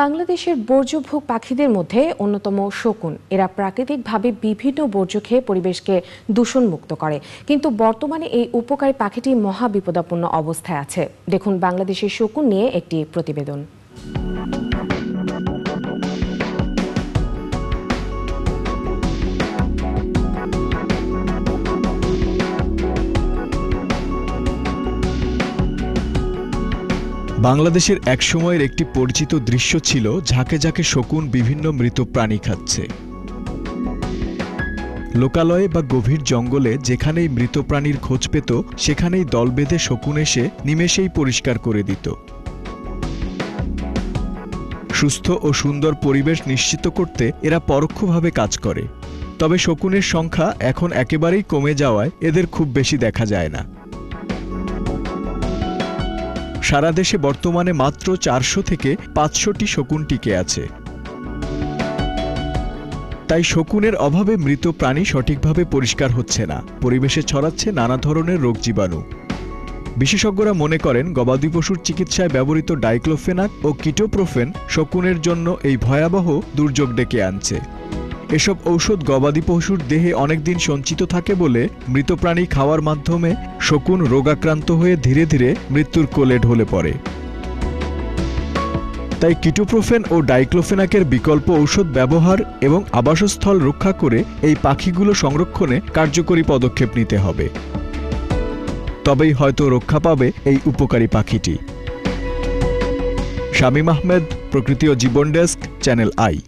বাংলাদেশের বর্জ্যভোগ পাখিদের মধ্যে অন্যতম শকুন। এরা প্রাকৃতিকভাবে বিভিন্ন বর্জ্য খেয়ে পরিবেশকে দূষণমুক্ত করে। কিন্তু বর্তমানে এই উপকারী পাখিটি মহা বিপদাপন্ন অবস্থায় আছে। দেখুন বাংলাদেশের শকুন নিয়ে একটি প্রতিবেদন। বাংলাদেশের এক সময়ের একটি পরিচিত দৃশ্য ছিল ঝাঁকে ঝাঁকে শকুন বিভিন্ন মৃত প্রাণী খাচ্ছে। লোকালয়ে বা গভীর জঙ্গলে যেখানেই মৃত প্রাণীর খোঁজ পেত, সেখানেই দল বেঁধে শকুন এসে নিমেষেই পরিষ্কার করে দিত। সুস্থ ও সুন্দর পরিবেশ নিশ্চিত করতে এরা পরোক্ষভাবে কাজ করে। তবে শকুনের সংখ্যা এখন একেবারেই কমে যাওয়ায় এদের খুব বেশি দেখা যায় না। সারা দেশে বর্তমানে মাত্র চারশো থেকে পাঁচশোটি শকুন টিকে আছে। তাই শকুনের অভাবে মৃত প্রাণী সঠিকভাবে পরিষ্কার হচ্ছে না। পরিবেশে ছড়াচ্ছে নানা ধরনের রোগ জীবাণু। বিশেষজ্ঞরা মনে করেন, গবাদি পশুর চিকিৎসায় ব্যবহৃত ডাইক্লোফেনাক ও কিটোপ্রোফেন শকুনের জন্য এই ভয়াবহ দুর্যোগ ডেকে আনছে। এসব ঔষধ গবাদি পশুর দেহে অনেকদিন সঞ্চিত থাকে বলে মৃত প্রাণী খাওয়ার মাধ্যমে শকুন রোগাক্রান্ত হয়ে ধীরে ধীরে মৃত্যুর কোলে ঢলে পড়ে। তাই কিটোপ্রোফেন ও ডাইক্লোফেনাকের বিকল্প ঔষধ ব্যবহার এবং আবাসস্থল রক্ষা করে এই পাখিগুলো সংরক্ষণে কার্যকরী পদক্ষেপ নিতে হবে। তবেই হয়তো রক্ষা পাবে এই উপকারী পাখিটি। শামীম আহমেদ, প্রকৃতি ও জীবন ডেস্ক, চ্যানেল আই।